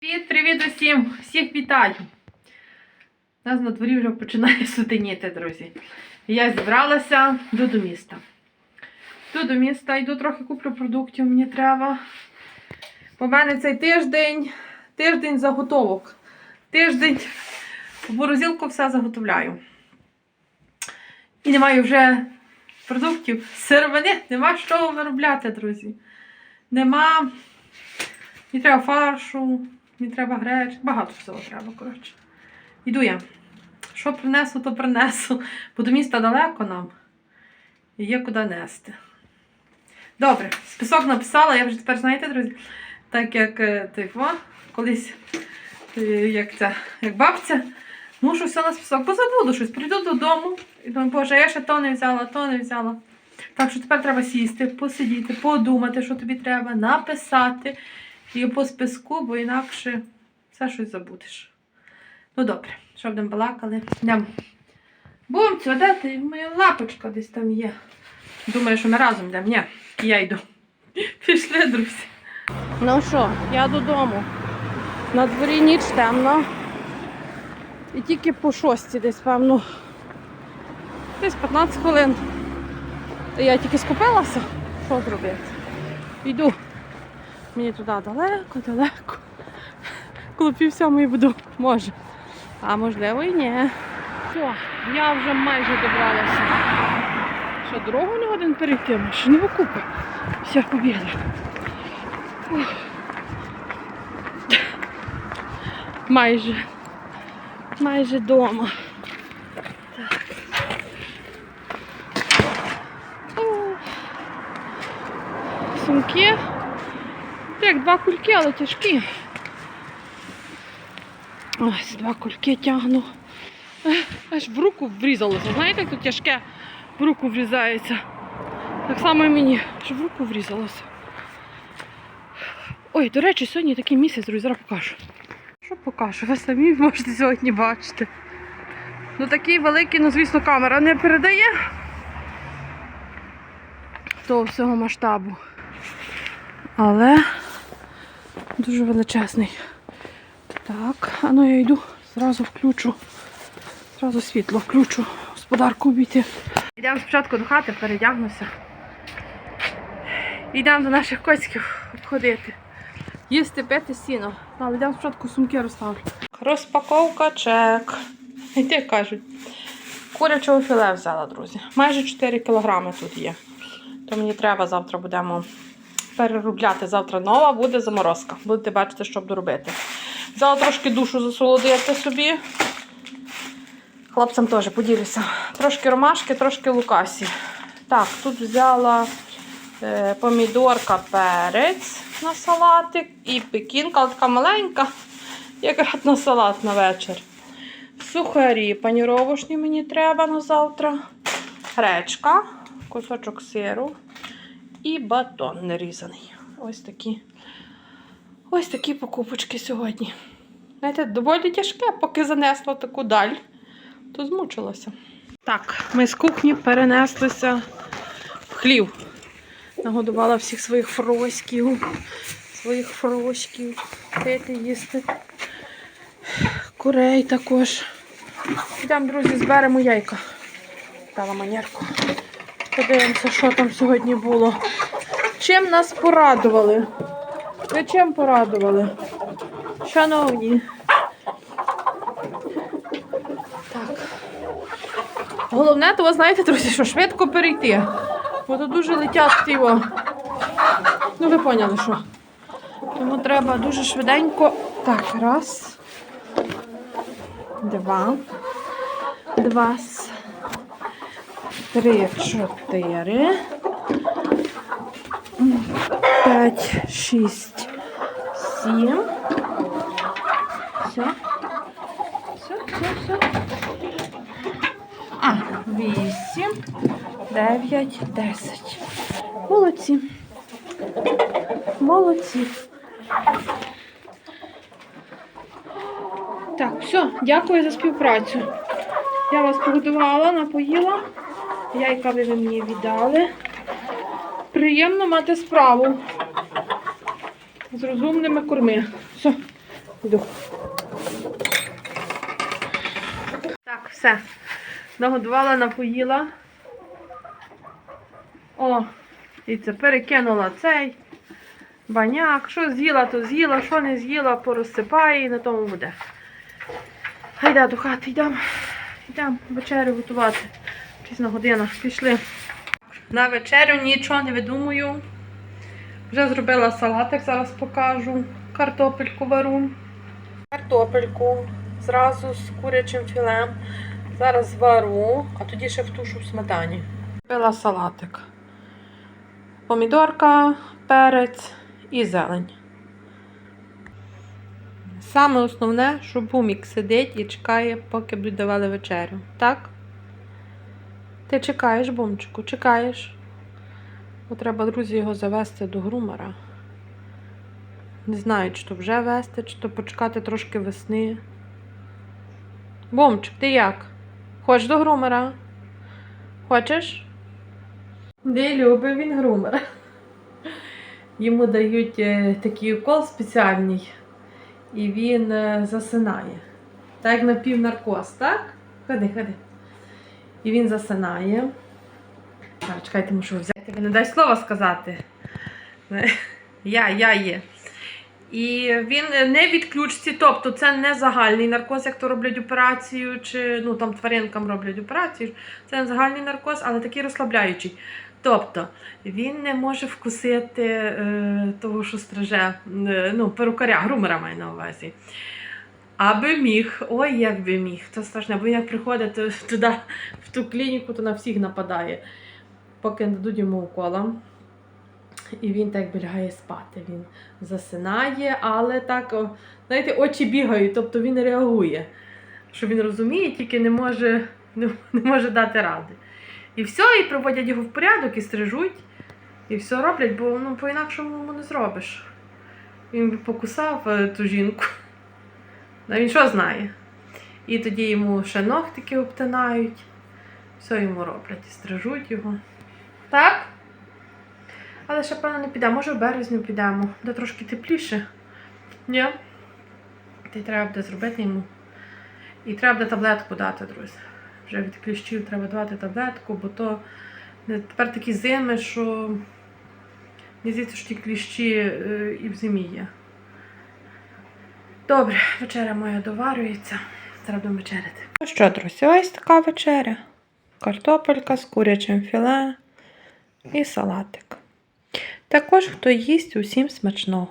Привіт, привіт усім! Всіх вітаю! У нас на дворі вже починає сутеніти, друзі. Я зібралася йду до міста. Йду до міста, йду трохи куплю продуктів, мені треба. У мене цей тиждень, тиждень заготовок. Тиждень в морозилку все заготовляю. І немає вже продуктів. Сировини, нема чого виробляти, друзі. Нема. Мені треба фаршу, мені треба греч, багато всього треба, коротше. Іду я. Що принесу, то принесу. Бо до міста далеко нам. І є куди нести. Добре, список написала, я вже тепер, знаєте, друзі, так як е, типу, колись, е, як ця, як бабця, мушу все на список, бо забуду щось, прийду додому і думаю, боже, я ще то не взяла, то не взяла. Так що тепер треба сісти, посидіти, подумати, що тобі треба, написати і по списку, бо інакше все щось забудеш. Ну добре, що будемо балакали. Йдемо. Бумцю, де ти? Моя лапочка десь там є. Думаю, що ми разом йдемо. Ні, я йду. Пішли, друзі. Ну що, я додому. На дворі ніч темно. І тільки по шості десь, певно. Десь 15 хвилин. Я тільки скупилася. Що зробити? Йду. Мені туди далеко, далеко. Коли пів сьомої буду, може. А можливо і ні. Все, я вже майже добралася. Що, дорогу не один перейти, машину купи. Все, побігли. Ух. Майже. Майже вдома. Так. Ух. Так, два кульки, але тяжкі. Ось два кульки тягну. Аж в руку врізалося. Знаєте, як тут тяжке в руку врізається. Так само і мені, що в руку врізалося. Ой, до речі, сьогодні такий місяць, друзі, зараз покажу. Що покажу? Ви самі можете сьогодні бачити. Ну такий великий, ну звісно, камера не передає того всього масштабу. Але дуже величезний. Так, а ну я йду, зразу включу, зразу світло включу, господарку обійти. Йдемо спочатку до хати, передягнуся. Йдемо до наших коцьків обходити. Їсти, пити сіно. Але йдемо спочатку сумки розставлю. Розпаковка чек. І кажуть. Курячого філе взяла, друзі. Майже 4 кілограми тут є. То мені треба, завтра будемо переробляти. Завтра нова буде заморозка. Будете бачити, що буду робити. Взяла трошки душу засолодити собі. Хлопцям теж поділюся. Трошки ромашки, трошки лукасі. Так, тут взяла е, помідорка, перець на салатик і пекінка, але така маленька, якраз на салат на вечір. Сухарі паніровочні мені треба на завтра. Гречка, кусочок сиру і батон нарізаний. Ось такі. Ось такі покупочки сьогодні. Знаєте, доволі тяжке, поки занесло таку даль, то змучилася. Так, ми з кухні перенеслися в хлів. Нагодувала всіх своїх фроськів, своїх фроськів, пити, їсти. Курей також. Йдемо, друзі, зберемо яйка. Дала манерку. Подивимося, що там сьогодні було. Чим нас порадували? Ви чим порадували? Шановні. Так. Головне, то ви знаєте, друзі, що швидко перейти. Бо тут дуже летять його. Ну, ви поняли, що. Тому треба дуже швиденько. Так, раз. Два. Два. Три, чотири. П'ять, шість, сім. Все. Все, все, все. А, вісім, дев'ять, десять. Молодці. Молодці. Так, все, дякую за співпрацю. Я вас погодувала, напоїла. Яйка ви мені віддали. Приємно мати справу з розумними курми. Все, Йду. Так, все. Нагодувала, напоїла. О, і це перекинула цей баняк. Що з'їла, то з'їла, що не з'їла, порозсипає і на тому буде. Гайда до хати, йдемо. Йдемо вечерю готувати. Пізна година. Пішли. На вечерю нічого не видумую. Вже зробила салатик, зараз покажу. Картопельку вару. Картопельку зразу з курячим філем. Зараз вару, а тоді ще втушу в сметані. Зробила салатик. Помідорка, перець і зелень. Саме основне, що бумік сидить і чекає, поки будуть давали вечерю. Так? Ти чекаєш, бумчику, чекаєш. Бо треба, друзі, його завести до грумера. Не знаю, чи то вже вести, чи то почекати трошки весни. Бомчик, ти як? Хочеш до грумера? Хочеш? Не любить він грумера. Йому дають е, такий укол спеціальний, і він е, засинає. Так як напівнаркоз, так? Ходи, ходи. І він засинає. Так, чекайте, мушу взяти. Ви не дай слова сказати. Я, я є. І він не відключці, тобто це не загальний наркоз, як то роблять операцію, чи ну там тваринкам роблять операцію. Це не загальний наркоз, але такий розслабляючий. Тобто він не може вкусити е, того, що стриже, е, ну, перукаря, грумера має на увазі. Аби міг, ой, як би міг, це страшне, бо як приходить туди, в ту клініку, то на всіх нападає, поки дадуть йому укола. І він так лягає спати. Він засинає, але так, знаєте, очі бігають, тобто він реагує. Що він розуміє, тільки не може, не, не може дати ради. І все, і проводять його в порядок, і стрижуть, і все роблять, бо ну, по-інакшому не зробиш. Він би покусав е, ту жінку. А він що знає? І тоді йому ще ногтики обтинають, все йому роблять і стрижуть його. Так? Але ще, певно, не підемо. Може, в березню підемо, де трошки тепліше. Ні? Й треба буде зробити йому. І треба буде таблетку дати, друзі. Вже від кліщів треба давати таблетку, бо то тепер такі зими, що мені здається, що ті кліщі е, і в зимі є. Добре, вечеря моя доварюється. Зараз будемо вечеряти. Ну що, друзі, ось така вечеря. Картопелька з курячим філе і салатик. Також, хто їсть, усім смачного.